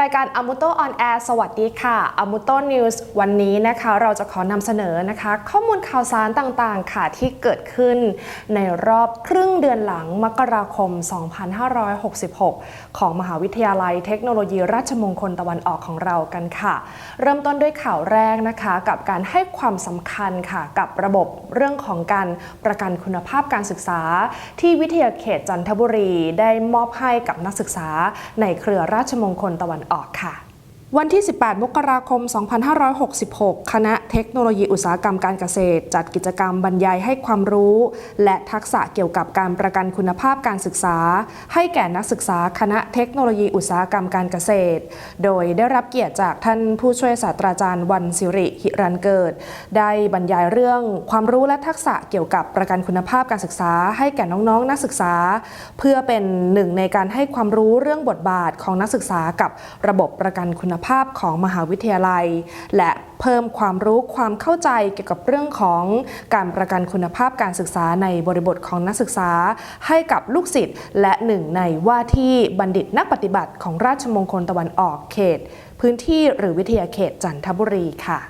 รายการอ m u โตออนแอร์สวัสดีค่ะอ m u โตนิวส์วันนี้นะคะเราจะขอนำเสนอนะคะ ข้อมูลข่าวสารต่างๆ ค่ะที่เกิดขึ้นในรอบครึ่งเดือนหลังมกราคม 2566 ของมหาวิทยาลัยเทคโนโลยีราชมงคลตะวันออกของเรากันค่ะ เริ่มต้นด้วยข่าวแรกนะคะกับการให้ความสำคัญค่ะกับระบบเรื่องของการประกันคุณภาพการศึกษา ที่วิทยาเขตจันทบุรีได้มอบให้กับนักศึกษาในเครือราชมงคลตะวันออกค่ะ วันที่ 18 มกราคม 2566 คณะเทคโนโลยีอุตสาหกรรมการเกษตร จัดกิจกรรมบรรยายให้ความรู้ และทักษะเกี่ยวกับการประกันคุณภาพการศึกษา ให้แก่นักศึกษาคณะเทคโนโลยีอุตสาหกรรมการเกษตร โดยได้รับเกียรติจากท่านผู้ช่วยศาสตราจารย์วันสิริหิรันเกิด ได้บรรยายเรื่องความรู้และทักษะเกี่ยวกับประกันคุณภาพการศึกษา ให้แก่น้องๆ นักศึกษา เพื่อเป็นหนึ่งในการให้ความรู้เรื่องบทบาทของนักศึกษากับระบบประกันคุณภาพของมหาวิทยาลัย และเพิ่มความรู้ความเข้าใจเกี่ยวกับเรื่องของการประกันคุณภาพการศึกษาในบริบทของนักศึกษา ให้กับลูกศิษย์และหนึ่งในว่าที่บัณฑิตนักปฏิบัติของราชมงคลตะวันออกเขต พื้นที่หรือวิทยาเขตจันทบุรีค่ะ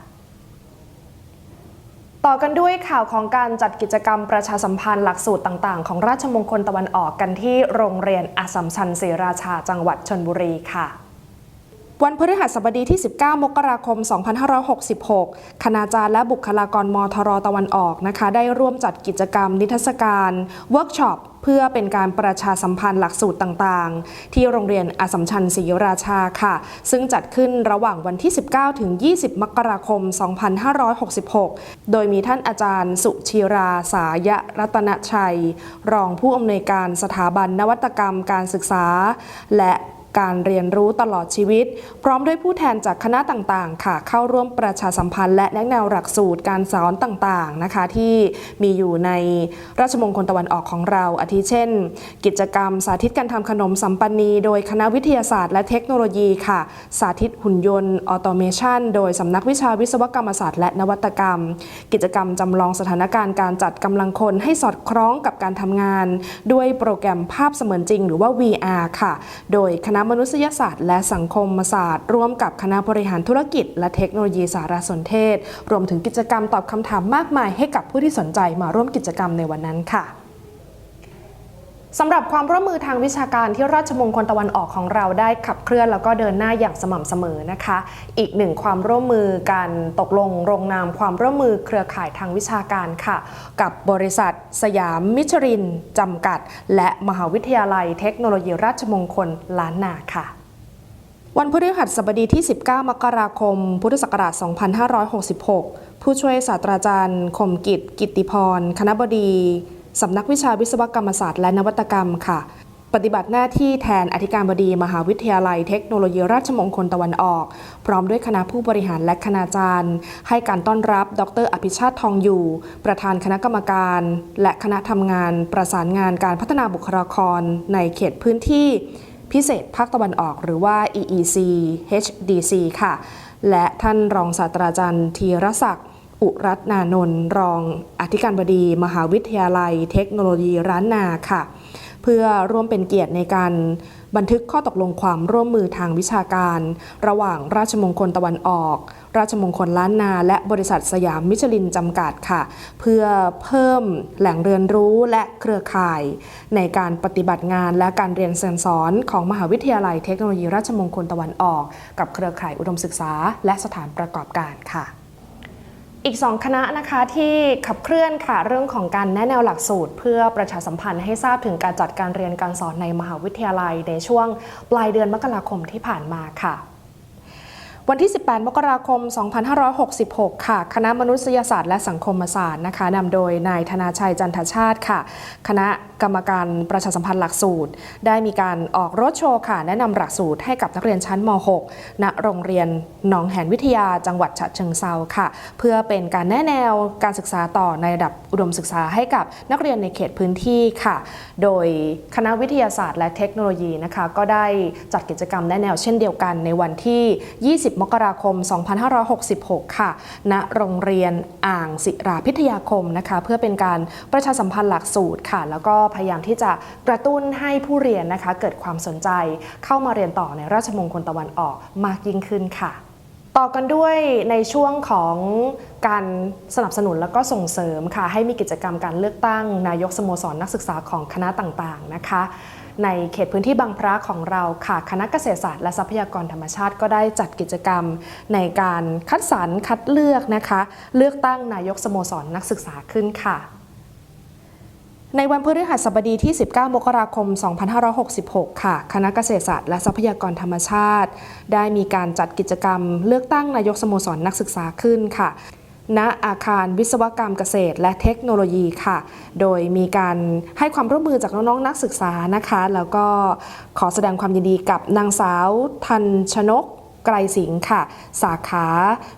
ต่อกันด้วยข่าวของการจัดกิจกรรมประชาสัมพันธ์หลักสูตรต่าง ๆ ของราชมงคลตะวันออกกันที่โรงเรียนอัสสัมชัญศรีราชาจังหวัดชนบุรีค่ะ วันพฤหัสบดีที่ 19 มกราคม 2566 คณาจารย์และบุคลากรมทรตะวันออกนะคะ ได้ร่วมจัดกิจกรรมนิทรรศการเวิร์กช็อปเพื่อเป็นการประชาสัมพันธ์หลักสูตรต่างๆ ที่โรงเรียนอสสัมชัญศรีราชาค่ะ ซึ่งจัดขึ้นระหว่างวันที่ 19 ถึง 20 มกราคม 2566 โดยมีท่านอาจารย์สุชีราสายรัตนชัย รองผู้อำนวยการสถาบันนวัตกรรมการศึกษา และ การเรียนรู้ตลอดชีวิต พร้อมด้วยผู้แทนจากคณะต่างๆ ค่ะ เข้าร่วมประชาสัมพันธ์ และแนะแนวหลักสูตรการสอนต่างๆนะคะ ที่มีอยู่ในราชมงคลตะวันออกของเรา อาทิเช่น กิจกรรมสาธิตการทำขนมสัมปันนี โดยคณะวิทยาศาสตร์และเทคโนโลยีค่ะ สาธิตหุ่นยนต์ออโตเมชันโดยสำนักวิชาวิศวกรรมศาสตร์และนวัตกรรม กิจกรรมจำลองสถานการณ์การจัดกำลังคนให้สอดคล้องกับการทำงาน ด้วยโปรแกรมภาพเสมือนจริง หรือว่า VR ค่ะ โดยคณะมนุษยศาสตร์ และสังคมศาสตร์ ร่วมกับคณะบริหารธุรกิจ และเทคโนโลยีสารสนเทศ รวมถึงกิจกรรมตอบคำถามมากมายให้กับผู้ที่สนใจมาร่วมกิจกรรมในวันนั้นค่ะ สำหรับความร่วมมือทางวิชาการที่ราชมงคลตะวันออกของเราได้ขับเคลื่อนแล้วก็เดินหน้าอย่างสม่ำเสมอนะคะ อีกหนึ่งความร่วมมือการตกลงลงนามความร่วมมือเครือข่ายทางวิชาการค่ะ กับบริษัท สยามมิชรินจำกัด และมหาวิทยาลัยเทคโนโลยีราชมงคลล้านนาค่ะวันพฤหัสบดีที่ 19 มกราคม พุทธศักราช 2566 ผู้ช่วยศาสตราจารย์คมกิจ กิติพร คณบดี สำนักวิชาวิศวกรรมศาสตร์และนวัตกรรมค่ะ ปฏิบัติหน้าที่แทนอธิการบดีมหาวิทยาลัยเทคโนโลยีราชมงคลตะวันออก พร้อมด้วยคณะผู้บริหารและคณาจารย์ ให้การต้อนรับ ดร อภิชาติทองอยู่ ประธานคณะกรรมการ และคณะทำงาน ประสานงานการพัฒนาบุคลากร ในเขตพื้นที่พิเศษภาคตะวันออกหรือว่า EEC HDC ค่ะ และท่านรองศาสตราจารย์ธีรศักดิ์ อุรัตนานนท์รองอธิการบดี มหาวิทยาลัย เทคโนโลยีร้านนาค่ะ เพื่อร่วมเป็นเกียรติในการบันทึกข้อตกลงความร่วมมือทางวิชาการ ระหว่างราชมงคลตะวันออก ราชมงคลล้านนา และบริษัทสยามมิชลินจำกัดค่ะ เพื่อเพิ่มแหล่งเรียนรู้และเครือข่าย ในการปฏิบัติงานและการเรียนเรียนสอนของมหาวิทยาลัยเทคโนโลยีราชมงคลตะวันออก กับเครือข่ายอุดมศึกษา และสถานประกอบการค่ะ อีก 2 คณะนะคะที่ขับเคลื่อนค่ะเรื่องของการแนะแนวหลักสูตร เพื่อประชาสัมพันธ์ให้ทราบถึงการจัดการเรียนการสอนในมหาวิทยาลัยในช่วงปลายเดือนมกราคมที่ผ่านมาค่ะ วันที่ 18 มกราคม 2566 ค่ะ คณะมนุษยศาสตร์และสังคมศาสตร์นะคะนำโดยนายธนาชัยจันทชาติค่ะ คณะกรรมการประชาสัมพันธ์หลักสูตร ได้มีการออกรถโชว์ค่ะ แนะนำหลักสูตรให้กับนักเรียนชั้นม .6 ณโรงเรียนหนองแหนวิทยาจังหวัดฉะเชิงเซาค่ะ เพื่อเป็นการแนะแนวการศึกษาต่อในระดับอุดมศึกษาให้กับนักเรียนในเขตพื้นที่ค่ะ โดยคณะวิทยาศาสตร์และเทคโนโลยีนะคะ ก็ได้จัดกิจกรรมแนะแนวเช่นเดียวกันในวันที่ 20มกราคม 2566 ค่ะ ณ โรงเรียนอ่างศิราพิทยาคมนะคะ เพื่อเป็นการประชาสัมพันธ์หลักสูตรค่ะ แล้วก็พยายามที่จะกระตุ้นให้ผู้เรียนนะคะ เกิดความสนใจเข้ามาเรียนต่อในราชมงคลตะวันออกมากยิ่งขึ้นค่ะต่อกันด้วยในช่วงของการสนับสนุนแล้วก็ส่งเสริมค่ะ ให้มีกิจกรรมการเลือกตั้ง นายกสโมสรนักศึกษาของคณะต่างๆนะคะ ในเขตพื้นที่บางพระของเราค่ะคณะเกษตรศาสตร์และทรัพยากรธรรมชาติก็ได้จัดกิจกรรม ในการคัดสรรคัดเลือกนะคะ เลือกตั้งนายกสโมสรนักศึกษาขึ้นค่ะในวันพฤหัสบดีที่ 19 มกราคม 2566 ค่ะ คณะเกษตรศาสตร์และทรัพยากรธรรมชาติ ได้มีการจัดกิจกรรมเลือกตั้งนายกสโมสรนักศึกษาขึ้นค่ะ ณอาคารวิศวกรรมเกษตรและเทคโนโลยีค่ะ โดยมีการให้ความร่วมมือจากน้องๆนักศึกษานะคะ แล้วก็ขอแสดงความยินดีกับนางสาวทันชนกไกรสิงห์ค่ะ สาขา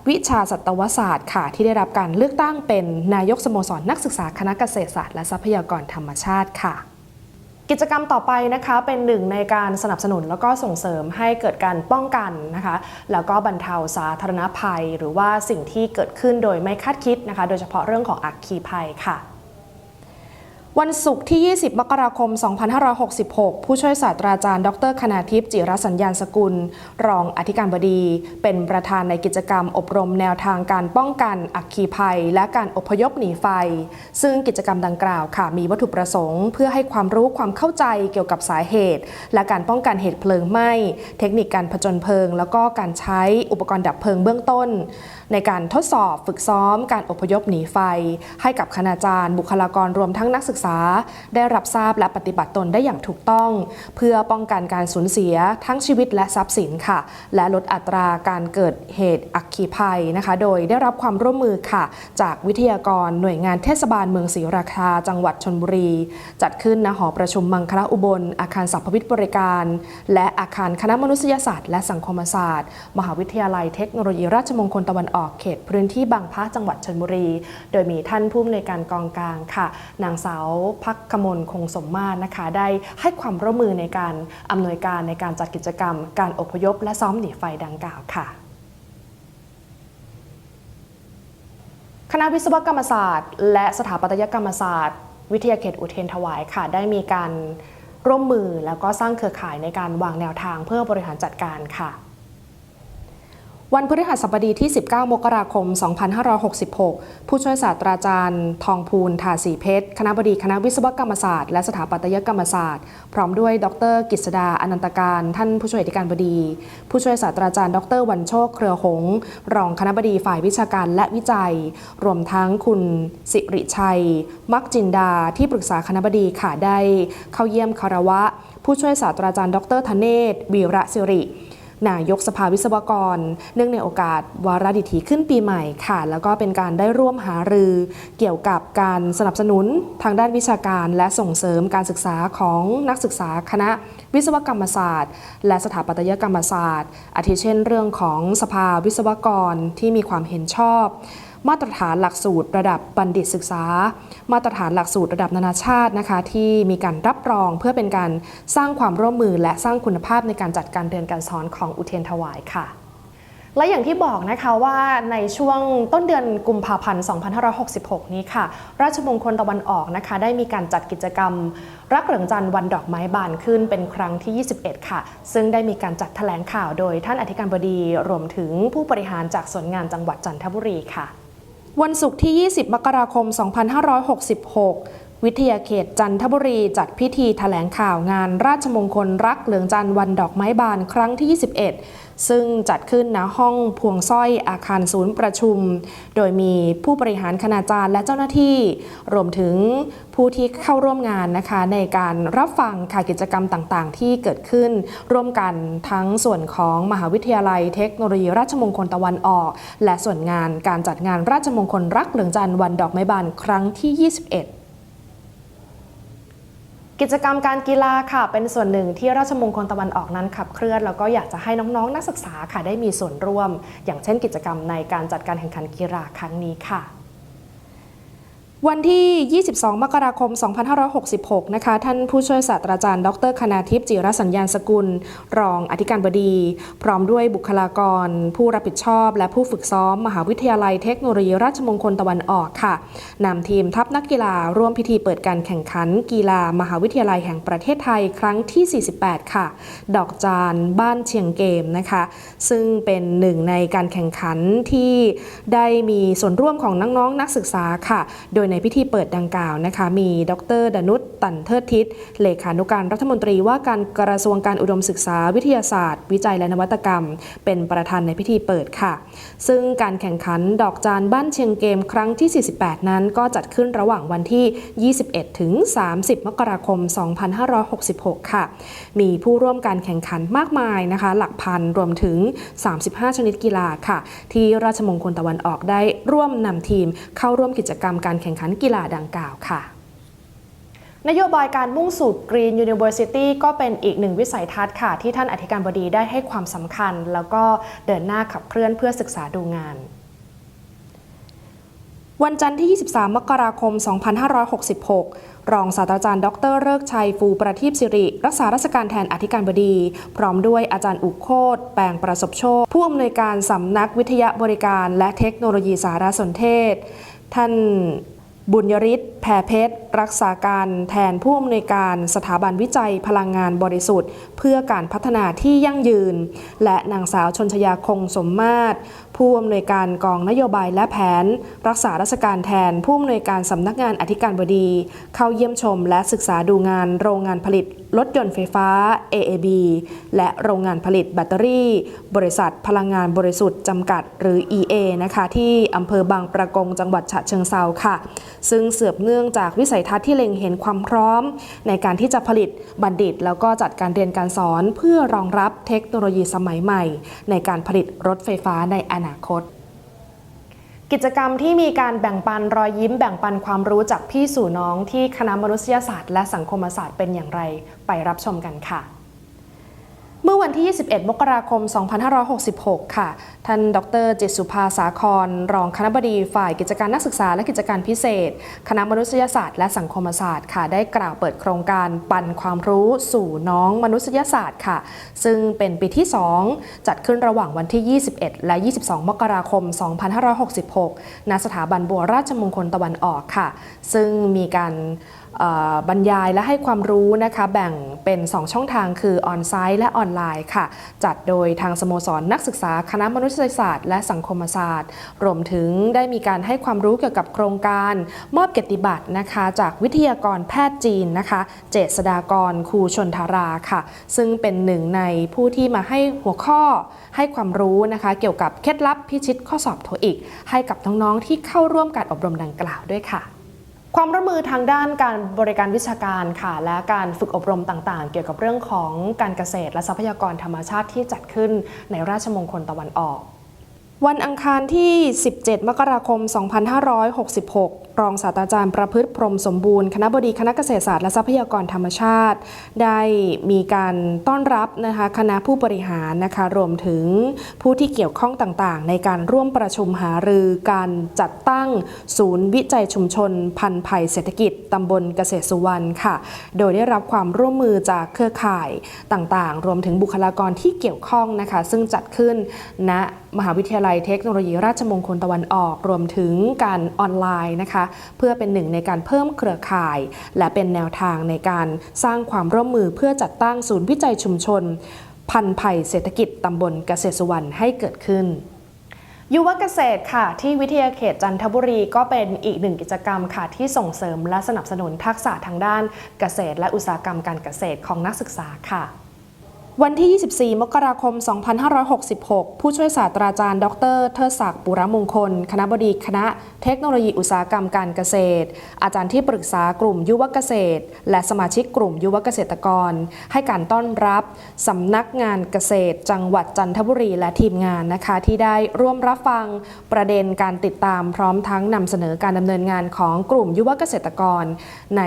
วิชาสัตวศาสตร์ค่ะ ที่ได้รับการเลือกตั้งเป็นนายกสโมสรนักศึกษาคณะเกษตรศาสตร์และทรัพยากรธรรมชาติค่ะ กิจกรรมต่อไปนะคะเป็นหนึ่งในการสนับสนุนแล้วก็ส่งเสริมให้เกิดการป้องกันนะคะ แล้วก็บรรเทาสาธารณภัย หรือว่าสิ่งที่เกิดขึ้นโดยไม่คาดคิดนะคะ โดยเฉพาะเรื่องของอัคคีภัยค่ะ วันศุกร์ที่ 20 มกราคม 2566 ผู้ช่วยศาสตราจารย์ ดร คณาทิพย์จิรสัญญาณสกุล รองอธิการบดี เป็นประธานในกิจกรรมอบรมแนวทางการป้องกัน อัคคีภัย และการอพยพหนีไฟ ซึ่งกิจกรรมดังกล่าวค่ะ มีวัตถุประสงค์ เพื่อให้ความรู้ความเข้าใจเกี่ยวกับสาเหตุ และการป้องกันเหตุเพลิงไหม้ เทคนิคการผจญเพลิง แล้วก็การใช้อุปกรณ์ดับเพลิงเบื้องต้น ในการทดสอบฝึกซ้อม การอพยพหนีไฟ ให้กับคณาจารย์ บุคลากรรวมทั้งนักศึกษา ได้รับทราบและปฏิบัติตนได้อย่างถูกต้อง เพื่อป้องกันการสูญเสียทั้งชีวิตและทรัพย์สินค่ะ และลดอัตราการเกิดเหตุอัคคีภัยนะคะ โดยได้รับความร่วมมือค่ะ จากวิทยากรหน่วยงานเทศบาลเมืองศรีราชาจังหวัดชนบุรี จัดขึ้นณหอประชุมมังคละอุบล อาคารสัพพวิทย์บริการ และอาคารคณะมนุษยศาสตร์และสังคมศาสตร์ มหาวิทยาลัยเทคโนโลยีราชมงคลตะวันออกเขตพื้นที่บางพระจังหวัดชนบุรี โดยมีท่านผู้อำนวยการกองกลางค่ะ นางสาวพักกมลคงสมมาตรนะคะ ได้ให้ความร่วมมือในการอำนวยการในการจัดกิจกรรม การอพยพ และซ้อมหนีไฟดังกล่าวค่ะคณะวิศวกรรมศาสตร์ และสถาปัตยกรรมศาสตร์ วิทยาเขตอุเทรนถวายค่ะ ได้มีการร่วมมือแล้วก็สร้างเครือข่ายในการวางแนวทางเพื่อบริหารจัดการค่ะ วันพฤหัสบดีที่ 19 มกราคม 2566 ผู้ช่วยศาสตราจารย์ ทองพูนทาสีเพชร คณะบดีคณะวิศวกรรมศาสตร์ และสถาปัตยกรรมศาสตร์ พร้อมด้วย ดรกฤษดาอนันตการ ท่านผู้ช่วยอธิการบดี ผู้ช่วยศาสตราจารย์ ดรวันโชค เครือหง รองคณะบดีฝ่ายวิชาการและวิจัย รวมทั้งคุณสิริชัย มักจินดา ที่ปรึกษาคณะบดีค่ะได้ เข้าเยี่ยมคารวะ ผู้ช่วยศาสตราจารย์ ดรธเนศวีระสิริ นายกสภาวิศวกร เนื่องในโอกาสวาระดิถีขึ้นปีใหม่ค่ะ แล้วก็เป็นการได้ร่วมหารือเกี่ยวกับการสนับสนุนทางด้านวิชาการ และส่งเสริมการศึกษาของนักศึกษาคณะวิศวกรรมศาสตร์ และสถาปัตยกรรมศาสตร์ อาทิเช่น เรื่องของสภาวิศวกรที่มีความเห็นชอบ มาตรฐานหลักสูตรระดับบัณฑิตศึกษา มาตรฐานหลักสูตรระดับนานาชาตินะคะ ที่มีการรับรองเพื่อเป็นการสร้างความร่วมมือและสร้างคุณภาพในการจัดการเรียนการสอนของอุเทนถวายค่ะและอย่างที่บอกนะคะว่าในช่วงต้นเดือนกุมภาพันธ์ 2566 นี้ค่ะ ราชมงคลตะวันออกนะคะ ได้มีการจัดกิจกรรม รักเหลืองจันทร์วันดอกไม้บานขึ้นเป็นครั้งที่ 21 ค่ะ ซึ่งได้มีการจัดแถลงข่าวโดยท่านอธิการบดีรวมถึงผู้บริหารจากส่วนงานจังหวัดจันทบุรีค่ะ วันศุกร์ที่ 20 มกราคม 2566 วิทยาเขตจันทบุรีจัดพิธีแถลงข่าวงานราชมงคลรักเหลืองจันทร์วันดอกไม้บานครั้งที่ 21 ซึ่งจัดขึ้นณห้องพวงสร้อยอาคารศูนย์ประชุม โดยมีผู้บริหารคณาจารย์และเจ้าหน้าที่ รวมถึงผู้ที่เข้าร่วมงานนะคะในการรับฟังค่ะกิจกรรมต่างๆ ที่เกิดขึ้น ร่วมกันทั้งส่วนของมหาวิทยาลัยเทคโนโลยีราชมงคลตะวันออก และส่วนงานการจัดงานราชมงคลรักเหลืองจันทร์วันดอกไม้บานครั้งที่ 21 กิจกรรมการกีฬาค่ะ เป็นส่วนหนึ่งที่ราชมงคลตะวันออกนั้นขับเคลื่อน แล้วก็อยากจะให้น้องๆ นักศึกษาค่ะได้มีส่วนร่วม อย่างเช่นกิจกรรมในการจัดการแข่งขันกีฬาครั้งนี้ค่ะ วันที่ 22 มกราคม 2566 นะคะ ท่านผู้ช่วยศาสตราจารย์ ดรคณาทิพย์จิรสัญญาณสกุล รองอธิการบดี พร้อมด้วยบุคลากร ผู้รับผิดชอบ และผู้ฝึกซ้อม มหาวิทยาลัยเทคโนโลยีราชมงคลตะวันออกค่ะ นำทีมทัพนักกีฬาร่วมพิธีเปิดการแข่งขัน กีฬามหาวิทยาลัยแห่งประเทศไทยครั้งที่ 48 ค่ะ ดอกจานบ้านเชียงเกมนะคะ ซึ่งเป็นหนึ่งในการแข่งขันที่ได้มีส่วนร่วมของน้องๆนนักศึกษาค่ะ โดยในพิธีเปิดดังกล่าวนะคะ มีดรดนุชตันเทิดทิศเลขานุการรัฐมนตรีว่าการกระทรวงการอุดมศึกษาวิทยาศาสตร์ วิจัยและนวัตกรรม เป็นประธานในพิธีเปิดค่ะ ซึ่งการแข่งขันดอกจานบ้านเชียงเกมครั้งที่ 48 นั้น ก็จัดขึ้นระหว่างวันที่ 21 ถึง 30 มกราคม 2566 ค่ะ มีผู้ร่วมการแข่งขันมากมายนะคะ หลักพันรวมถึง 35 ชนิดกีฬาค่ะ ที่ราชมงคลตะวันออกได้ร่วมนำทีมเข้าร่วมกิจกรรมการแข่งขันกีฬาดังกล่าวค่ะ นโยบายการมุ่งสู่ Green University ก็เป็นอีกหนึ่งวิสัยทัศน์ค่ะ ที่ท่านอธิการบดีได้ให้ความสำคัญ แล้วก็เดินหน้าขับเคลื่อนเพื่อศึกษาดูงานวันจันทร์ที่ 23 มกราคม 2566 รองศาสตราจารย์ ดรเลิกชัย ฟูประทีปสิริ รักษาราชการแทนอธิการบดี พร้อมด้วยอาจารย์อุโคตแปลงประสบโชค ผู้อำนวยการสำนักวิทยาบริการและเทคโนโลยีสารสนเทศ ท่าน บุญยริศแพรเพชร รักษาการแทนผู้อำนวยการสถาบันวิจัยพลังงานบริสุทธิ์ เพื่อการพัฒนาที่ยั่งยืน และนางสาวชนชยาคงสมมาตร ผู้อำนวยการกองนโยบายและแผน รักษาราชการแทนผู้อำนวยการสำนักงานอธิการบดี เข้าเยี่ยมชมและศึกษาดูงานโรงงานผลิตรถยนต์ไฟฟ้า AAB และโรงงานผลิตแบตเตอรี่ บริษัทพลังงานบริสุทธิ์จำกัดหรือ EA นะคะที่อำเภอบางประกงจังหวัดฉะเชิงเซาค่ะ ซึ่งเสือบเนื่องจากวิสัยทัศน์ที่เล็งเห็นความพร้อม ในการที่จะผลิตบัณฑิต แล้วก็จัดการเรียนการสอน เพื่อรองรับเทคโนโลยีสมัยใหม่ ในการผลิตรถไฟฟ้าในอนาคต กิจกรรมที่มีการแบ่งปันรอยยิ้มแบ่งปันความรู้จากพี่สู่น้องที่คณะมนุษยศาสตร์ และสังคมศาสตร์เป็นอย่างไร ไปรับชมกันค่ะ เมื่อวันที่ 21 มกราคม 2566 ค่ะ ท่านดรจิตสุภาสาคร รองคณบดีฝ่ายกิจการนักศึกษาและกิจการพิเศษ คณะมนุษยศาสตร์และสังคมศาสตร์ค่ะ ได้กล่าวเปิดโครงการปันความรู้สู่น้องมนุษยศาสตร์ค่ะ ซึ่งเป็นปีที่ 2 จัดขึ้นระหว่างวันที่ 21 และ 22 มกราคม 2566 ณ สถาบันบัวราชมงคลตะวันออกค่ะ ซึ่งมีการ บรรยายและให้ความรู้นะคะแบ่งเป็น 2 ช่องทางคือออนไซต์และออนไลน์ค่ะ จัดโดยทางสโมสรนักศึกษาคณะมนุษยศาสตร์ และสังคมศาสตร์ รวมถึงได้มีการให้ความรู้เกี่ยวกับโครงการ มอบเกียรติบัตรนะคะจากวิทยากรแพทย์จีนนะคะ เจษดากรครูชนทาราค่ะ ซึ่งเป็นหนึ่งในผู้ที่มาให้หัวข้อให้ความรู้นะคะเกี่ยวกับเคล็ดลับพิชิตข้อสอบโทอีก ให้กับน้องๆที่เข้าร่วมการอบรมดังกล่าวด้วยค่ะ ความร่วมมือทางด้านการบริการวิชาการค่ะ และการฝึกอบรมต่างๆ เกี่ยวกับเรื่องของการเกษตรและทรัพยากรธรรมชาติที่จัดขึ้นในราชมงคลตะวันออก วันอังคารที่ 17 มกราคม 2566 รองศาสตราจารย์ประพฤติพรมสมบูรณ์ คณะบดีคณะเกษตรศาสตร์และทรัพยากรธรรมชาติ ได้มีการต้อนรับนะคะคณะผู้บริหารนะคะรวมถึงผู้ที่เกี่ยวข้องต่างๆ ในการร่วมประชุมหารือการจัดตั้งศูนย์วิจัยชุมชน พันธุ์ไผ่เศรษฐกิจตำบลเกษตรสุวรรณค่ะ โดยได้รับความร่วมมือจากเครือข่ายต่างๆ รวมถึงบุคลากรที่เกี่ยวข้องนะคะซึ่งจัดขึ้นณมหาวิทยาลัยเทคโนโลยีราชมงคลตะวันออก รวมถึงการออนไลน์นะคะ เพื่อเป็นหนึ่งในการเพิ่มเครือข่าย และเป็นแนวทางในการสร้างความร่วมมือเพื่อจัดตั้งศูนย์วิจัยชุมชน พันธุ์ไผ่เศรษฐกิจตำบลเกษตรสุวรรณให้เกิดขึ้นยุวเกษตรค่ะ ที่วิทยาเขตจันทบุรีก็เป็นอีกหนึ่งกิจกรรมค่ะ ที่ส่งเสริมและสนับสนุนทักษะทางด้านเกษตร และอุตสาหกรรมการเกษตรของนักศึกษาค่ะ วันที่ 24 มกราคม 2566 ผู้ช่วยศาสตราจารย์ ดร เทิดศักดิ์ปุระมงคล คณะบดีคณะเทคโนโลยีอุตสาหกรรมการเกษตร อาจารย์ที่ปรึกษากลุ่มยุวเกษตร และสมาชิกกลุ่มยุวเกษตรกร ให้การต้อนรับสำนักงานเกษตร จังหวัดจันทบุรีและทีมงานนะคะ ที่ได้ร่วมรับฟังประเด็นการติดตามพร้อมทั้งนำเสนอการดำเนินงานของกลุ่มยุวเกษตรกร ใน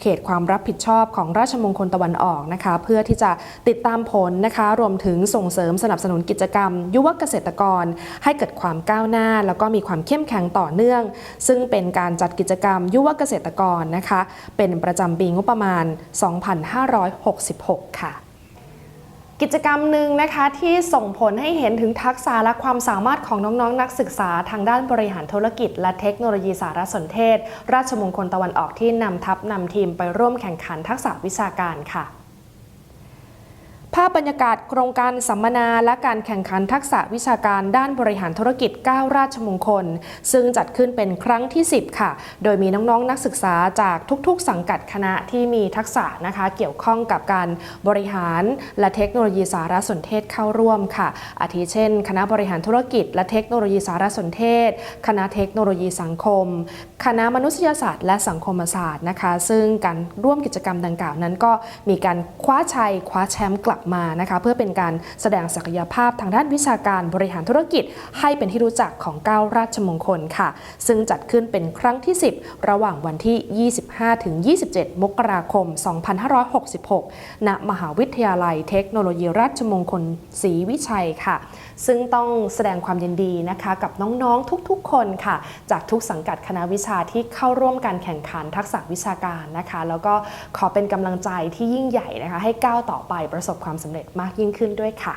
เขตความรับผิดชอบของราชมงคลตะวันออกนะคะเพื่อที่จะติดตามผลนะคะรวมถึงส่งเสริมสนับสนุนกิจกรรม ยุวเกษตรกร ให้เกิดความก้าวหน้า แล้วก็มีความเข้มแข็งต่อเนื่อง ซึ่งเป็นการจัดกิจกรรม ยุวเกษตรกรนะคะเป็นประจำปีงบประมาณ 2566 ค่ะ กิจกรรมหนึ่งนะคะที่ส่งผลให้เห็นถึงทักษะและความสามารถของน้องๆนนักศึกษาทางด้านบริหารธุรกิจ และเทคโนโลยีสารสนเทศ ราชมงคลตะวันออกที่นำทัพนำทีมไปร่วมแข่งขันทักษะวิชาการค่ะ ภาพบรรยากาศโครงการสัมมนาและการแข่งขันทักษะวิชาการด้านบริหารธุรกิจ 9 ราชมงคล ซึ่งจัดขึ้นเป็นครั้งที่ 10 ค่ะ โดยมีน้องๆนนักศึกษาจากทุกๆ สังกัดคณะที่มีทักษะนะคะเกี่ยวข้องกับการบริหารและเทคโนโลยีสารสนเทศเข้าร่วมค่ะ อาทิเช่น คณะบริหารธุรกิจ และเทคโนโลยีสารสนเทศ คณะเทคโนโลยีสังคม คณะมนุษยศาสตร์ และสังคมศาสตร์นะคะ ซึ่งการร่วมกิจกรรมดังกล่าวนั้นก็มีการคว้าชัยคว้าแชมป์กลับมานะคะเพื่อเป็นการแสดงศักยภาพทางด้านวิชาการบริหารธุรกิจ ให้เป็นที่รู้จักของ9ราชมงคลค่ะ ซึ่งจัดขึ้นเป็นครั้งที่ 10 ระหว่างวันที่ 25-27 มกราคม 2566 ณ มหาวิทยาลัยเทคโนโลยีราชมงคลศรีวิชัยค่ะ ซึ่งต้องแสดงความยินดีนะคะกับน้องๆทุกๆ คนค่ะ จากทุกสังกัดคณะวิชาที่เข้าร่วมการแข่งขันทักษะวิชาการนะคะ แล้วก็ขอเป็นกำลังใจที่ยิ่งใหญ่นะคะ ให้ก้าวต่อไปประสบความสำเร็จมากยิ่งขึ้นด้วยค่ะ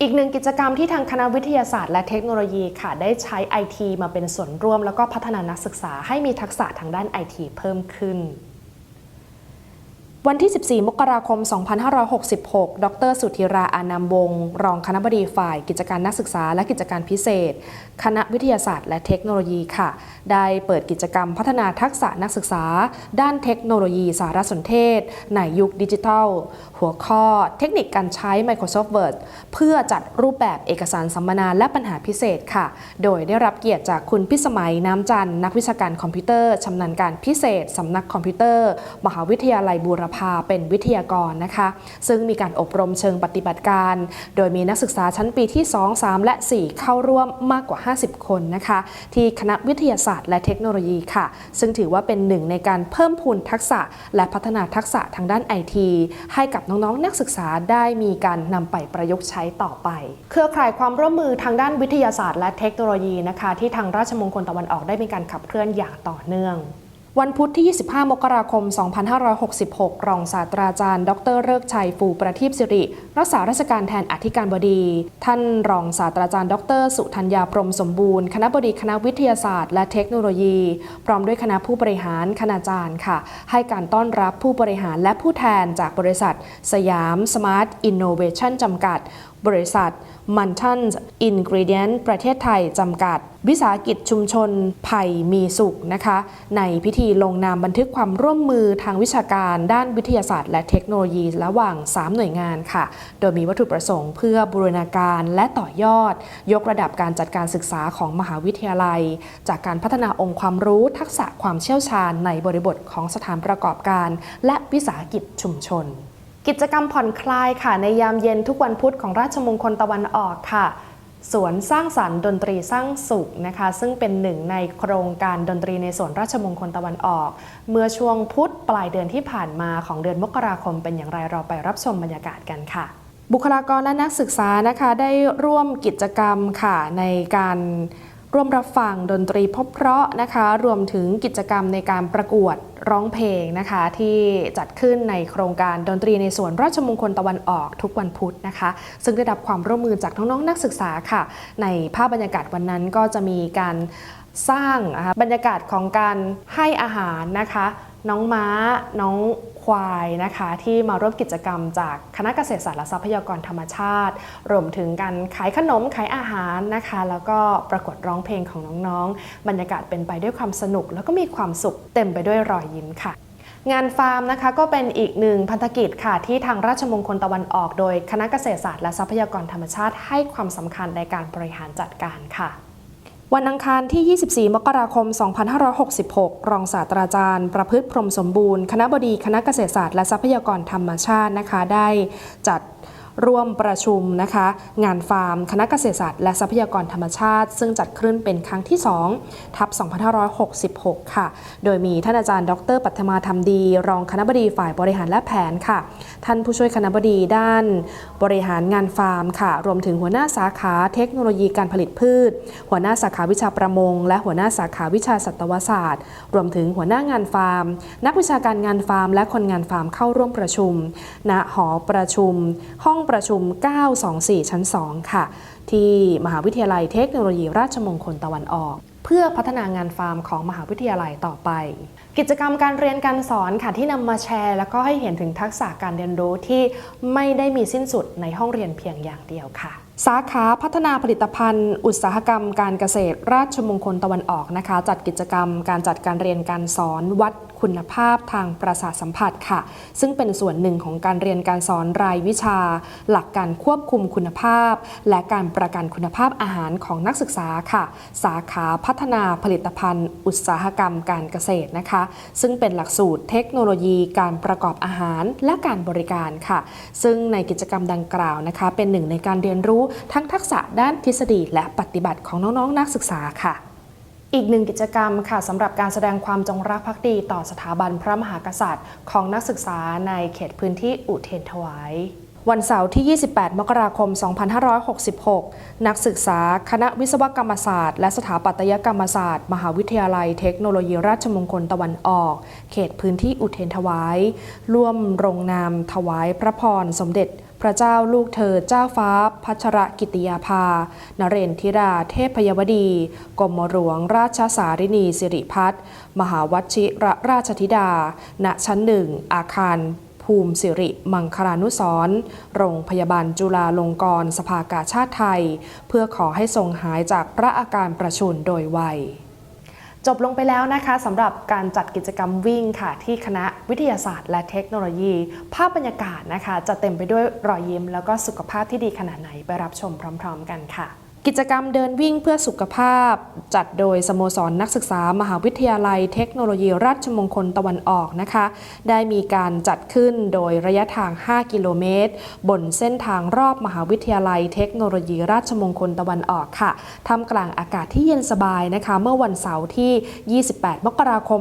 อีกหนึ่งกิจกรรมที่ทางคณะวิทยาศาสตร์และเทคโนโลยีค่ะ ได้ใช้ IT มาเป็นส่วนร่วม แล้วก็พัฒนานักศึกษาให้มีทักษะทางด้าน IT เพิ่มขึ้น วันที่ 14 มกราคม 2566 ดร สุธิราอานามวง รองคณบดีฝ่าย กิจการนักศึกษาและกิจการพิเศษ คณะวิทยาศาสตร์และเทคโนโลยีค่ะ ได้เปิดกิจกรรมพัฒนาทักษะนักศึกษา ด้านเทคโนโลยีสารสนเทศ ในยุคดิจิทัล หัวข้อเทคนิคการใช้ Microsoft Word เพื่อจัดรูปแบบเอกสารสัมมนาและปัญหาพิเศษค่ะ โดยได้รับเกียรติจากคุณพิสมัยน้ำจันทร์นักวิชาการคอมพิวเตอร์ชำนาญการพิเศษสำนักคอมพิวเตอร์ มหาวิทยาลัยบูรพาเป็นวิทยากรนะคะ ซึ่งมีการอบรมเชิงปฏิบัติการ โดยมีนักศึกษาชั้นปีที่ 2 3 และ 4 เข้าร่วมมากกว่า 50 คนนะคะ ที่คณะวิทยาศาสตร์และเทคโนโลยีค่ะ ซึ่งถือว่าเป็นหนึ่งในการเพิ่มพูนทักษะ และพัฒนาทักษะทางด้านไอทีให้กับน้องๆ นักศึกษาได้มีการนำไปประยุกต์ใช้ต่อไป เครือข่ายความร่วมมือทางด้านวิทยาศาสตร์และเทคโนโลยีนะคะ ที่ทางราชมงคลตะวันออกได้มีการขับเคลื่อนอย่างต่อเนื่อง วันพุธที่ 25 มกราคม 2566 รองศาสตราจารย์ ดรเลิกชัยฟูประทีปสิริ รักษาราชการแทนอธิการบดี ท่านรองศาสตราจารย์ ดร สุธัญญาพรหมสมบูรณ์ คณะบดีคณะวิทยาศาสตร์ และเทคโนโลยี พร้อมด้วยคณะผู้บริหาร คณาจารย์ค่ะ ให้การต้อนรับผู้บริหารและผู้แทนจากบริษัท สยามสมาร์ทอินโนเวชั่นจำกัด บริษัทมันทันอินกรีเดียนประเทศไทยจำกัด วิสาหกิจชุมชนไผ่มีสุขนะคะ ในพิธีลงนามบันทึกความร่วมมือทางวิชาการด้านวิทยาศาสตร์ และเทคโนโลยี ระหว่าง 3 หน่วยงานค่ะ โดยมีวัตถุประสงค์เพื่อบูรณาการและต่อยอด ยกระดับการจัดการศึกษาของมหาวิทยาลัย จากการพัฒนาองค์ความรู้ทักษะความเชี่ยวชาญในบริบทของสถานประกอบการ และวิสาหกิจชุมชน กิจกรรมผ่อนคลายค่ะ ในยามเย็นทุกวันพุธของราชมงคลตะวันออกค่ะสวนสร้างสรรค์ดนตรีสร้างสุขนะคะ ซึ่งเป็นหนึ่งในโครงการดนตรีในสวนราชมงคลตะวันออก เมื่อช่วงพุธปลายเดือนที่ผ่านมาของเดือนมกราคมเป็นอย่างไรเราไปรับชมบรรยากาศกันค่ะ บุคลากรและนักศึกษานะคะได้ร่วมกิจกรรมค่ะในการ ร่วมรับฟังดนตรีพบเพราะนะคะ รวมถึงกิจกรรมในการประกวดร้องเพลงนะคะ ที่จัดขึ้นในโครงการดนตรีในสวนราชมงคลตะวันออกทุกวันพุธนะคะ ซึ่งได้รับความร่วมมือจากน้องๆนักศึกษาค่ะ ในภาพบรรยากาศวันนั้นก็จะมีการสร้างบรรยากาศของการให้อาหารนะคะ น้องม้า น้องควายนะคะที่มาร่วมกิจกรรมจากคณะเกษตรศาสตร์และทรัพยากรธรรมชาติ รวมถึงการขายขนมขายอาหารนะคะ แล้วก็ประกวดร้องเพลงของน้องๆ บรรยากาศเป็นไปด้วยความสนุก แล้วก็มีความสุขเต็มไปด้วยรอยยิ้มค่ะงานฟาร์มนะคะก็เป็นอีกหนึ่งพันธกิจค่ะที่ทางราชมงคลตะวันออกโดย คณะเกษตรศาสตร์และทรัพยากรธรรมชาติให้ความสำคัญในการบริหารจัดการค่ะ วันอังคารที่ 24 มกราคม 2566 รองศาสตราจารย์ ประพฤติพรมสมบูรณ์ คณะบดีคณะเกษตรศาสตร์และทรัพยากรธรรมชาตินะคะ ได้จัด ร่วมประชุมนะคะ งานฟาร์ม คณะเกษตรศาสตร์และทรัพยากรธรรมชาติ ซึ่งจัดขึ้นเป็นครั้งที่ 2 ทับ 2566 ค่ะ โดยมีท่านอาจารย์ ดร ปัทมาธรรมดี รองคณบดีฝ่ายบริหารและแผนค่ะ ท่านผู้ช่วยคณบดีด้านบริหารงานฟาร์มค่ะ รวมถึงหัวหน้าสาขาเทคโนโลยีการผลิตพืช หัวหน้าสาขาวิชาประมง และหัวหน้าสาขาวิชาสัตวศาสตร์ รวมถึงหัวหน้างานฟาร์ม นักวิชาการงานฟาร์ม และคนงานฟาร์มเข้าร่วมประชุม ณ หอประชุม ห้องประชุม 924 ชั้น 2 ค่ะ ที่มหาวิทยาลัยเทคโนโลยีราชมงคลตะวันออก เพื่อพัฒนางานฟาร์มของมหาวิทยาลัยต่อไป กิจกรรมการเรียนการสอนค่ะที่นำมาแชร์ แล้วก็ให้เห็นถึงทักษะการเรียนรู้ที่ไม่ได้มีสิ้นสุดในห้องเรียนเพียงอย่างเดียวค่ะ สาขาพัฒนาผลิตภัณฑ์ อุตสาหกรรมการเกษตร ราชมงคลตะวันออกนะคะ จัดกิจกรรมการจัดการเรียนการสอนวัดคุณภาพทางประสาทสัมผัสค่ะ ซึ่งเป็นส่วนหนึ่งของการเรียนการสอนรายวิชา หลักการควบคุมคุณภาพ และการประกันคุณภาพอาหารของนักศึกษาค่ะ สาขาพัฒนาผลิตภัณฑ์ อุตสาหกรรมการเกษตรนะคะ ซึ่งเป็นหลักสูตรเทคโนโลยีการประกอบอาหารและการบริการค่ะ ซึ่งในกิจกรรมดังกล่าวนะคะ เป็นหนึ่งในการเรียนรู้ทั้งทักษะด้านทฤษฎีและปฏิบัติของน้องๆ นักศึกษาค่ะอีกหนึ่งกิจกรรมค่ะสำหรับการแสดงความจงรักภักดีต่อสถาบันพระมหากษัตริย์ ของนักศึกษาในเขตพื้นที่อุเทนถวาย วันเสาร์ที่ 28 มกราคม 2566 นักศึกษาคณะวิศวกรรมศาสตร์ และสถาปัตยกรรมศาสตร์ มหาวิทยาลัยเทคโนโลยีราชมงคลตะวันออก เขตพื้นที่อุเทนถวาย ร่วมลงนามถวายพระพรสมเด็จ ระเจ้าลูกเธอเจ้าฟ้า พัชรกิติยาภา นเรนทิราเทพยวดีกรมหลวงราชสารินีสิริพัฒน์มหาวชิรราชธิดา ณชั้นหนึ่งอาคารภูมิสิริมังคลานุสรโรงพยาบาลจุฬาลงกรณ์สภากาชาติไทย เพื่อขอให้ทรงหายจากพระอาการประชุนโดยไว จบลงไปแล้วนะคะสำหรับการจัดกิจกรรมวิ่งค่ะ ที่คณะวิทยาศาสตร์และเทคโนโลยี ภาพบรรยากาศนะคะ จะเต็มไปด้วยรอยยิ้มแล้วก็สุขภาพที่ดีขนาดไหนไปรับชมพร้อม ๆ กันค่ะ กิจกรรมเดินวิ่งเพื่อสุขภาพ จัดโดยสโมสรนนักศึกษามหาวิทยาลัยเทคโนโลยีราชมงคลตะวันออกนะคะ ได้มีการจัดขึ้นโดยระยะทาง 5 กิโลเมตร บนเส้นทางรอบมหาวิทยาลัยเทคโนโลยีราชมงคลตะวันออกค่ะทำกลางอากาศที่เย็นสบายนะคะ เมื่อวันเสาร์ที่ 28 มกราคม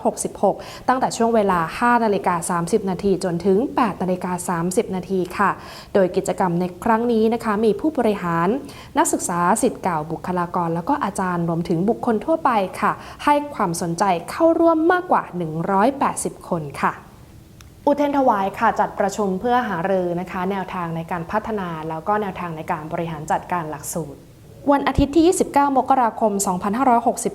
2566 ตั้งแต่ช่วงเวลา 5 นาฬิกา 30 นาทีจนถึง 8 นาฬิกา 30 นาทีค่ะ โดยกิจกรรมในครั้งนี้นะคะมีผู้บริหารนักศึกษาสิทธิ์เก่าบุคลากร แล้วก็อาจารย์รวมถึงบุคคลทั่วไปค่ะ ให้ความสนใจเข้าร่วมมากกว่า 180 คนค่ะอุเทรนถวายค่ะจัดประชุมเพื่อหารือนะคะ แนวทางในการพัฒนา แล้วก็แนวทางในการบริหารจัดการหลักสูตร วันอาทิตย์ที่ 29 มกราคม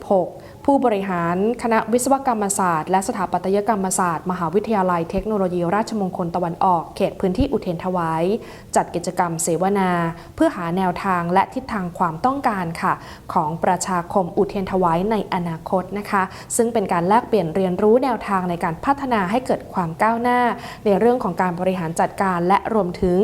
2566ผู้บริหารคณะวิศวกรรมศาสตร์ และสถาปัตยกรรมศาสตร์ มหาวิทยาลัยเทคโนโลยีราชมงคลตะวันออกเขตพื้นที่อุเทนถวาย จัดกิจกรรมเสวนา เพื่อหาแนวทางและทิศทางความต้องการค่ะ ของประชาคมอุเทนถวายในอนาคตนะคะ ซึ่งเป็นการแลกเปลี่ยนเรียนรู้แนวทางในการพัฒนาให้เกิดความก้าวหน้า ในเรื่องของการบริหารจัดการและรวมถึง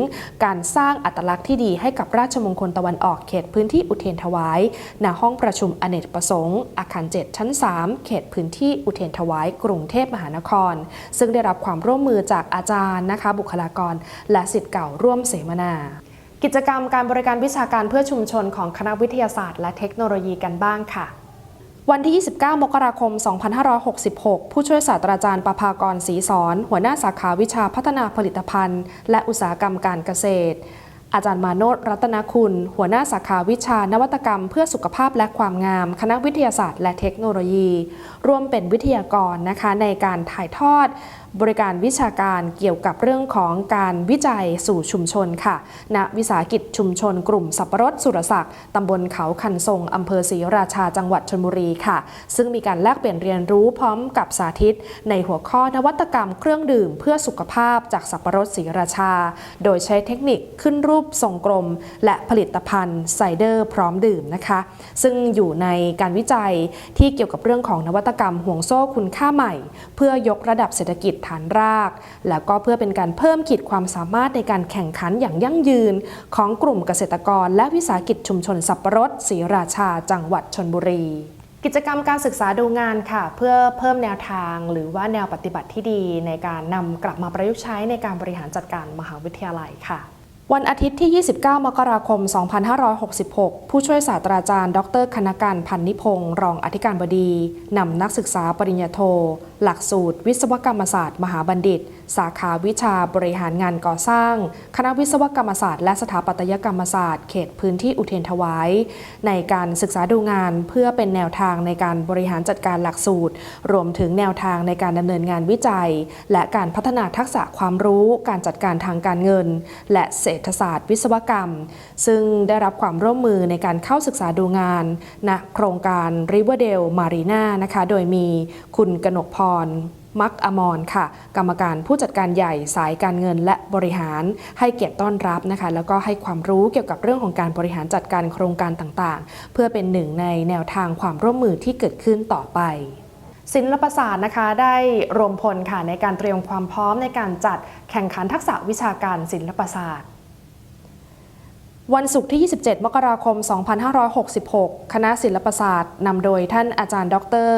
การสร้างอัตลักษณ์ที่ดีให้กับราชมงคลตะวันออกเขตพื้นที่อุเทนถวายณห้องประชุมอเนกประสงค์อาคาร7ชั้น 3 เขตพื้นที่อุเทนถวาย กรุงเทพมหานคร ซึ่งได้รับความร่วมมือจากอาจารย์นะคะ บุคลากร และสิทธิ์เก่าร่วมเสวนากิจกรรมการบริการวิชาการเพื่อชุมชนของคณะวิทยาศาสตร์และเทคโนโลยีกันบ้างค่ะ วันที่ 29 มกราคม 2566 ผู้ช่วยศาสตราจารย์ประภากรศรีสอน หัวหน้าสาขาวิชาพัฒนาผลิตภัณฑ์ และอุตสาหกรรมการเกษตร อาจารย์มาโนตรัตนคุณ หัวหน้าสาขาวิชานวัตกรรมเพื่อสุขภาพและความงาม คณะวิทยาศาสตร์และเทคโนโลยี ร่วมเป็นวิทยากรนะคะในการถ่ายทอด บริการวิชาการเกี่ยวกับเรื่องของการวิจัยสู่ชุมชนค่ะ ณ วิสาหกิจชุมชนกลุ่มสับปะรดสุรศักดิ์ตำบลเขาคันทรงอำเภอศรีราชาจังหวัดชลบุรีค่ะ ซึ่งมีการแลกเปลี่ยนเรียนรู้พร้อมกับสาธิต ในหัวข้อนวัตกรรมเครื่องดื่มเพื่อสุขภาพจากสับปะรดศรีราชา โดยใช้เทคนิคขึ้นรูปทรงกลม และผลิตภัณฑ์ไซเดอร์พร้อมดื่มนะคะ ซึ่งอยู่ในการวิจัยที่เกี่ยวกับเรื่องของนวัตกรรมห่วงโซ่คุณค่าใหม่ เพื่อยกระดับเศรษฐกิจฐานราก แล้วก็เพื่อเป็นการเพิ่มขีดความสามารถในการแข่งขันอย่างยั่งยืน ของกลุ่มเกษตรกร และวิสาหกิจชุมชนสับปะรดศรีราชา จังหวัดชนบุรีกิจกรรมการศึกษาดูงานค่ะ เพื่อเพิ่มแนวทางหรือว่าแนวปฏิบัติที่ดีในการนำกลับมาประยุกต์ใช้ในการบริหารจัดการมหาวิทยาลัยค่ะ วันอาทิตย์ที่ 29 มกราคม 2566 ผู้ช่วยศาสตราจารย์ ดร คณการพันนิพงศ์รองอธิการบดี นำนักศึกษาปริญญาโท หลักสูตร วิศวกรรมศาสตร์ มหาบัณฑิต สาขาวิชาบริหารงานก่อสร้าง คณะวิศวกรรมศาสตร์และสถาปัตยกรรมศาสตร์เขตพื้นที่อุเทนถวาย ในการศึกษาดูงานเพื่อเป็นแนวทางในการบริหารจัดการหลักสูตร รวมถึงแนวทางในการดำเนินงานวิจัย และการพัฒนาทักษะความรู้ การจัดการทางการเงิน และเศรษฐศาสตร์วิศวกรรม ซึ่งได้รับความร่วมมือในการเข้าศึกษาดูงานณโครงการ Riverdale Marina นะคะ โดยมีคุณกนกพร มักอมรค่ะ กรรมการผู้จัดการใหญ่สายการเงินและบริหาร ให้เกียรติต้อนรับนะคะ แล้วก็ให้ความรู้เกี่ยวกับเรื่องของการบริหารจัดการโครงการต่างๆ เพื่อเป็นหนึ่งในแนวทางความร่วมมือที่เกิดขึ้นต่อไปศิลปศาสตร์นะคะได้รวมพลค่ะในการเตรียมความพร้อมในการจัดแข่งขันทักษะวิชาการศิลปศาสตร์วันศุกร์ที่ 27 มกราคม 2566 คณะศิลปศาสตร์นำโดยท่านอาจารย์ ดร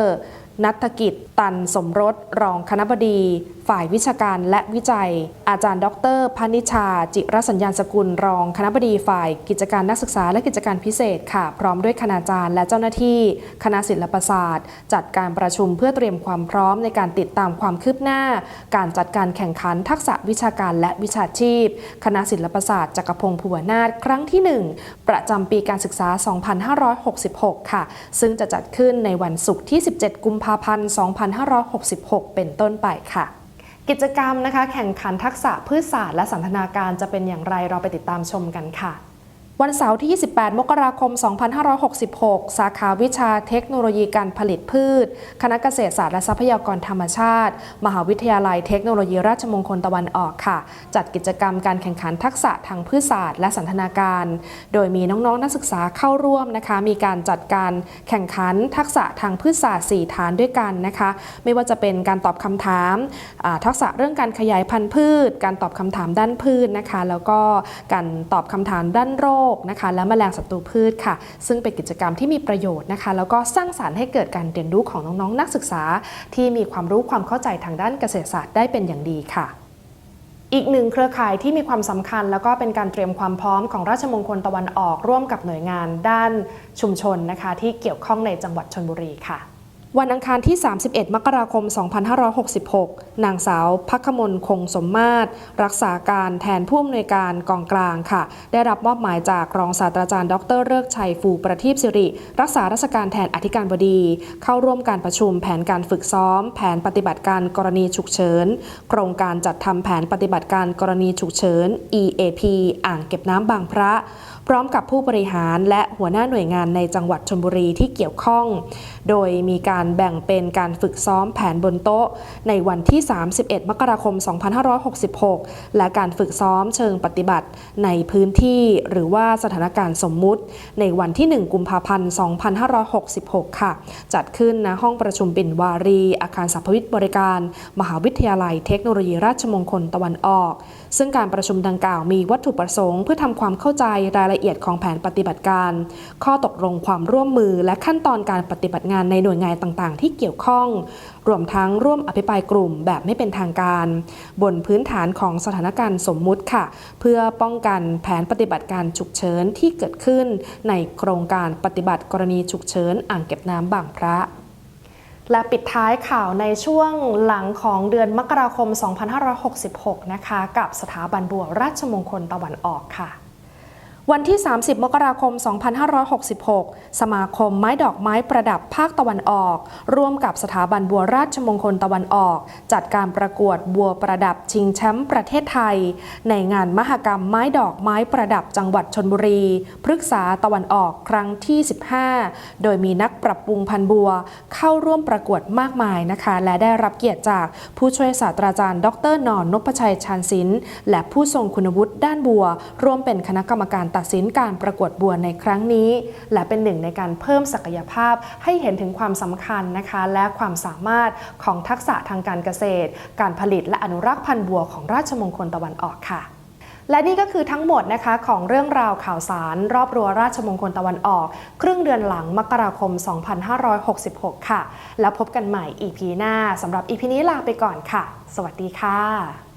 นัฐกิจ ตันสมรส รองคณบดี ฝ่ายวิชาการและวิจัย อาจารย์ ดรพนิชา จิรสัญญาณสกุล รองคณบดีฝ่ายกิจการนักศึกษาและกิจการพิเศษค่ะ พร้อมด้วยคณาจารย์และเจ้าหน้าที่ คณะศิลปศาสตร์ จัดการประชุมเพื่อเตรียมความพร้อมในการติดตามความคืบหน้า การจัดการแข่งขันทักษะวิชาการและวิชาชีพ คณะศิลปศาสตร์จักรพงศ์ภูวนาถครั้งที่ 1 ประจำปีการศึกษา 2566 ค่ะ ซึ่งจะจัดขึ้นในวันศุกร์ที่ 17 กุมภาพันธ์ 2566 เป็นต้นไปค่ะ กิจกรรมนะคะ แข่งขันทักษะพืชศาสตร์และสันทนาการจะเป็นอย่างไรเราไปติดตามชมกันค่ะ วันเสาร์ที่ 28 มกราคม 2566 สาขาวิชาเทคโนโลยีการผลิตพืช คณะเกษตรศาสตร์และทรัพยากรธรรมชาติ มหาวิทยาลัยเทคโนโลยีราชมงคลตะวันออกค่ะ จัดกิจกรรมการแข่งขันทักษะทางพืชศาสตร์และสันทนาการ โดยมีน้องๆนนักศึกษาเข้าร่วมนะคะ มีการจัดการแข่งขันทักษะทางพืชศาสตร์ 4 ฐานด้วยกันนะคะ ไม่ว่าจะเป็นการตอบคำถาม ทักษะเรื่องการขยายพันธุ์พืช การตอบคำถามด้านพืชนะคะ แล้วก็การตอบคำถามด้านโรคนะคะและแมลงศัตรูพืชค่ะ ซึ่งเป็นกิจกรรมที่มีประโยชน์นะคะ แล้วก็สร้างสารรค์ให้เกิดการเรียนรู้ของน้องๆนักศึกษา ที่มีความรู้ความเข้าใจทางด้านเกษตรศาสตร์ได้เป็นอย่างดีค่ะอีกหนึ่งเครือข่ายที่มีความสำคัญ แล้วก็เป็นการเตรียมความพร้อมของราชมงคลตะวันออกร่วมกับหน่วยงานด้านชุมชนนะคะ ที่เกี่ยวข้องในจังหวัดชนบุรีค่ะ วันอังคารที่ 31 มกราคม 2566 นางสาวพักขมลคงสมมาตร รักษาการแทนผู้อำนวยการกองกลางค่ะ ได้รับมอบหมายจากรองศาสตราจารย์ ดรเลิกชัยฟูประทีปสิริ รักษาราชการแทนอธิการบดี เข้าร่วมการประชุมแผนการฝึกซ้อม แผนปฏิบัติการกรณีฉุกเฉิน โครงการจัดทำแผนปฏิบัติการกรณีฉุกเฉิน EAP อ่างเก็บน้ำบางพระ พร้อมกับผู้บริหารและหัวหน้าหน่วยงานในจังหวัดชลบุรีที่เกี่ยวข้อง โดยมีการแบ่งเป็นการฝึกซ้อมแผนบนโต๊ะ ในวันที่ 31 มกราคม 2566 และการฝึกซ้อมเชิงปฏิบัติในพื้นที่หรือว่าสถานการณ์สมมุติ ในวันที่ 1 กุมภาพันธ์ 2566 ค่ะ จัดขึ้นณห้องประชุมปิ่นวารี อาคารสัพพวิทย์บริการ มหาวิทยาลัยเทคโนโลยีราชมงคลตะวันออก ซึ่งการประชุมดังกล่าวมีวัตถุประสงค์เพื่อทำความเข้าใจรายละเอียดของแผนปฏิบัติการ ข้อตกลงความร่วมมือและขั้นตอนการปฏิบัติงานในหน่วยงานต่างๆ ที่เกี่ยวข้อง รวมทั้งร่วมอภิปรายกลุ่มแบบไม่เป็นทางการ บนพื้นฐานของสถานการณ์สมมุติค่ะ เพื่อป้องกันแผนปฏิบัติการฉุกเฉินที่เกิดขึ้น ในโครงการปฏิบัติกรณีฉุกเฉินอ่างเก็บน้ำบางพระและปิดท้ายข่าวในช่วงหลังของเดือนมกราคม 2566 นะคะ กับสถาบันบัวราชมงคลตะวันออกค่ะ วันที่ 30 มกราคม 2566 สมาคมไม้ดอกไม้ประดับภาคตะวันออก ร่วมกับสถาบันบัวราชมงคลตะวันออก จัดการประกวดบัวประดับชิงแชมป์ประเทศไทย ในงานมหกรรมไม้ดอกไม้ประดับจังหวัดชนบุรี พฤกษาตะวันออกครั้งที่ 15 โดยมีนักปรับปรุงพันธุ์บัวเข้าร่วมประกวดมากมายนะคะ และได้รับเกียรติจากผู้ช่วยศาสตราจารย์ ดรนอนนพชัยชาญศิลป์และผู้ทรงคุณวุฒิด้านบัว ร่วมเป็นคณะกรรมการตัดสินการประกวดบัวในครั้งนี้ และเป็นหนึ่งในการเพิ่มศักยภาพให้เห็นถึงความสำคัญนะคะ และความสามารถของทักษะทางการเกษตร การผลิตและอนุรักษ์พันธุ์บัวของราชมงคลตะวันออกค่ะและนี่ก็คือทั้งหมดนะคะของเรื่องราวข่าวสาร รอบรัวราชมงคลตะวันออก ครึ่งเดือนหลังมกราคม 2566 ค่ะ แล้วพบกันใหม่ EP หน้าสำหรับ EP นี้ลาไปก่อนค่ะ สวัสดีค่ะ